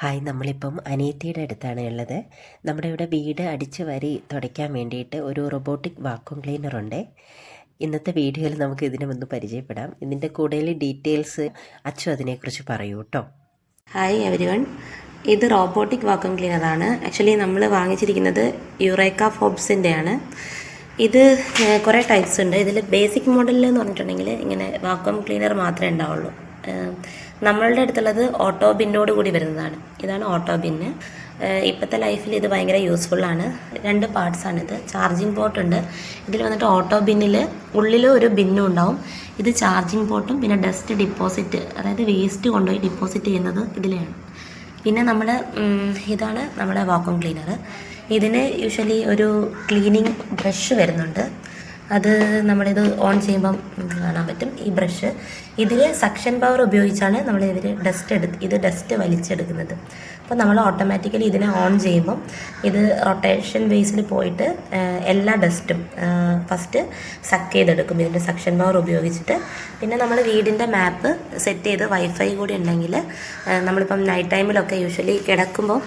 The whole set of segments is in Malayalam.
ഹായ് നമ്മളിപ്പം അനിയത്തിയുടെ അടുത്താണ് ഉള്ളത്. നമ്മുടെ ഇവിടെ വീട് അടിച്ചു വരി തുടയ്ക്കാൻ വേണ്ടിയിട്ട് ഒരു റൊബോട്ടിക് വാക്വം ക്ലീനറുണ്ട് ഇന്നത്തെ വീഡിയോയിൽ നമുക്ക് ഇതിനെ ഒന്ന് പരിചയപ്പെടാം. ഇതിന്റെ കൂടുതൽ ഡീറ്റെയിൽസ് അച്ചു അതിനെക്കുറിച്ച് പറയൂ കേട്ടോ. ഹായ് എവരി വൺ ഇത് റോബോട്ടിക് വാക്വം ക്ലീനറാണ്. ആക്ച്വലി നമ്മൾ വാങ്ങിച്ചിരിക്കുന്നത് യുറേക്ക ഫോബ്സിന്റെ ആണ് ഇത് കുറേ ടൈപ്സ് ഉണ്ട്. ഇതിൽ ബേസിക് മോഡലിൽ എന്ന് പറഞ്ഞിട്ടുണ്ടെങ്കിൽ ഇങ്ങനെ വാക്വം ക്ലീനർ മാത്രമേ ഉണ്ടാവുള്ളൂ. നമ്മളുടെ അടുത്തുള്ളത് ഓട്ടോ ബിന്നോട് കൂടി വരുന്നതാണ്. ഇതാണ് ഓട്ടോ ബിന്ന്. ഇപ്പോഴത്തെ ലൈഫിൽ ഇത് ഭയങ്കര യൂസ്ഫുള്ളാണ് രണ്ട് പാർട്സാണിത് ചാർജിങ് പോർട്ട് ഉണ്ട്. ഇതിൽ വന്നിട്ട് ഓട്ടോ ബിന്നിൽ ഉള്ളിൽ ഒരു ബിന്നും ഉണ്ടാവും. ഇത് ചാർജിങ് പോർട്ടും പിന്നെ ഡസ്റ്റ് ഡിപ്പോസിറ്റ് അതായത് വേസ്റ്റ് കൊണ്ടുപോയി ഡിപ്പോസിറ്റ് ചെയ്യുന്നത് ഇതിലെയാണ്. പിന്നെ നമ്മൾ ഇതാണ് നമ്മുടെ വാക്വം ക്ലീനർ ഇതിന് യൂഷ്വലി ഒരു ക്ലീനിങ് ബ്രഷ് വരുന്നുണ്ട്. അത് നമ്മളിത് ഓൺ ചെയ്യുമ്പം കാണാൻ പറ്റും ഈ ബ്രഷ്. ഇതിൽ സക്ഷൻ പവർ ഉപയോഗിച്ചാണ് നമ്മൾ ഇതിൽ ഡസ്റ്റ് എടുത്ത് ഇത് ഡസ്റ്റ് വലിച്ചെടുക്കുന്നത്. അപ്പോൾ നമ്മൾ ഓട്ടോമാറ്റിക്കലി ഇതിനെ ഓൺ ചെയ്യുമ്പം ഇത് റൊട്ടേഷൻ ബേസിൽ പോയിട്ട് എല്ലാ ഡസ്റ്റും ഫസ്റ്റ് സക്ക് ചെയ്തെടുക്കും. ഇതിന്റെ സക്ഷൻ പവർ ഉപയോഗിച്ചിട്ട്. പിന്നെ നമ്മൾ വീടിന്റെ മാപ്പ് സെറ്റ് ചെയ്ത് വൈഫൈ കൂടി ഉണ്ടെങ്കിൽ നമ്മളിപ്പം നൈറ്റ് ടൈമിലൊക്കെ യൂഷ്വലി കിടക്കുമ്പോൾ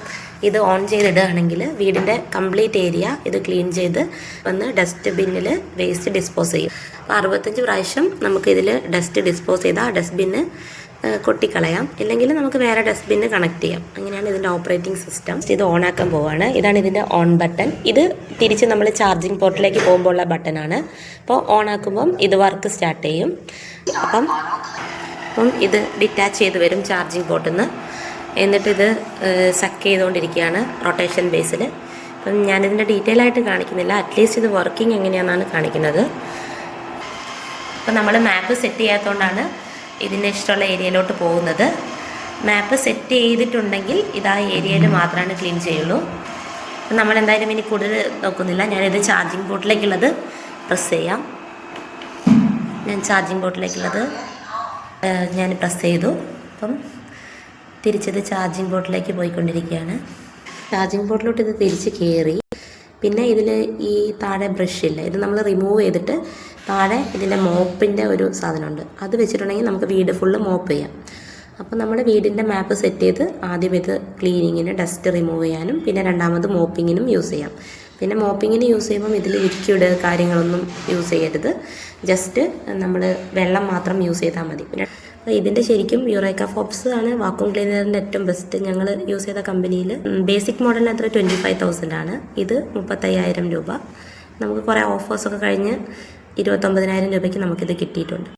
ഇത് ഓൺ ചെയ്തിടുകയാണെങ്കിൽ വീടിന്റെ കംപ്ലീറ്റ് ഏരിയ ഇത് ക്ലീൻ ചെയ്ത് വന്ന് ഡസ്റ്റ് ബിന്നിൽ വേസ്റ്റ് ഡിസ്പോസ് ചെയ്യും. അപ്പോൾ അറുപത്തഞ്ച് പ്രാവശ്യം നമുക്കിതിൽ ഡസ്റ്റ് ഡിസ്പോസ് ചെയ്ത് ആ ഡസ്റ്റ്ബിന്ന് കൊട്ടിക്കളയാം. ഇല്ലെങ്കിൽ നമുക്ക് വേറെ ഡസ്റ്റ്ബിന്ന് കണക്ട് ചെയ്യാം. അങ്ങനെയാണ് ഇതിന്റെ ഓപ്പറേറ്റിംഗ് സിസ്റ്റം ഇത് ഓൺ ആക്കാൻ പോവാണ്. ഇതാണ് ഇതിന്റെ ഓൺ ബട്ടൺ ഇത് തിരിച്ച് നമ്മൾ ചാർജിങ് പോർട്ടിലേക്ക് പോകുമ്പോൾ ഉള്ള ബട്ടണാണ് അപ്പോൾ ഓൺ ആക്കുമ്പം ഇത് വർക്ക് സ്റ്റാർട്ട് ചെയ്യും. അപ്പം അപ്പം ഇത് ഡിറ്റാച്ച് ചെയ്ത് വരും ചാർജിങ് പോർട്ടിൽ നിന്ന് എന്നിട്ടിത് സക്ക് ചെയ്തുകൊണ്ടിരിക്കുകയാണ് റൊട്ടേഷൻ ബേസിൽ അപ്പം ഞാനിതിന്റെ ഡീറ്റെയിൽ ആയിട്ട് കാണിക്കുന്നില്ല. അറ്റ്ലീസ്റ്റ് ഇത് വർക്കിംഗ് എങ്ങനെയാണെന്നാണ് കാണിക്കുന്നത്. അപ്പം നമ്മൾ മാപ്പ് സെറ്റ് ചെയ്യാത്തതുകൊണ്ടാണ് ഇതിന്റെ ഇഷ്ടമുള്ള ഏരിയയിലോട്ട് പോകുന്നത്. മാപ്പ് സെറ്റ് ചെയ്തിട്ടുണ്ടെങ്കിൽ ഇത് ആ ഏരിയയിൽ മാത്രമാണ് ക്ലീൻ ചെയ്യുള്ളൂ. നമ്മൾ എന്തായാലും ഇനി കൂടുതൽ നോക്കുന്നില്ല. ഞാനിത് ചാർജിങ് ബോട്ടിലേക്കുള്ളത് പ്രസ് ചെയ്യാം. ഞാൻ ചാർജിങ് ബോട്ടിലേക്കുള്ളത് ഞാൻ പ്രസ് ചെയ്തു. അപ്പം തിരിച്ചത് ചാർജിങ് ബോട്ടിലേക്ക് പോയിക്കൊണ്ടിരിക്കുകയാണ്. ചാർജിങ് ബോട്ടിലോട്ട് ഇത് തിരിച്ച് കയറി പിന്നെ ഇതിൽ ഈ താഴെ ബ്രഷ് ഇല്ല ഇത് നമ്മൾ റിമൂവ് ചെയ്തിട്ട് താഴെ ഇതിന്റെ മോപ്പിന്റെ ഒരു സാധനമുണ്ട്. അത് വെച്ചിട്ടുണ്ടെങ്കിൽ നമുക്ക് വീട് ഫുള്ള് മോപ്പ് ചെയ്യാം. അപ്പോൾ നമ്മൾ വീടിന്റെ മാപ്പ് സെറ്റ് ചെയ്ത് ആദ്യം ഇത് ക്ലീനിങ്ങിന് ഡസ്റ്റ് റിമൂവ് ചെയ്യാനും പിന്നെ രണ്ടാമത് മോപ്പിങ്ങിനും യൂസ് ചെയ്യാം. പിന്നെ മോപ്പിങ്ങിന് യൂസ് ചെയ്യുമ്പം ഇതിൽ ലിക്വിഡ് കാര്യങ്ങളൊന്നും യൂസ് ചെയ്യരുത്. ജസ്റ്റ് നമ്മൾ വെള്ളം മാത്രം യൂസ് ചെയ്താൽ മതി. പിന്നെ അപ്പോൾ ഇതിന്റെ ശരിക്കും യുറേക്ക ഫോപ്സ് ആണ് വാക്വം ക്ലീനറിന്റെ ഏറ്റവും ബെസ്റ്റ് ഞങ്ങൾ യൂസ് ചെയ്ത കമ്പനിയിൽ ബേസിക് മോഡലിന് അത്ര ട്വന്റി ഫൈവ് തൗസൻഡ് ആണ്. ഇത് മുപ്പത്തയ്യായിരം രൂപ. നമുക്ക് കുറേ ഓഫേഴ്സൊക്കെ കഴിഞ്ഞ് ഇരുപത്തൊമ്പതിനായിരം രൂപയ്ക്ക് നമുക്കിത് കിട്ടിയിട്ടുണ്ട്.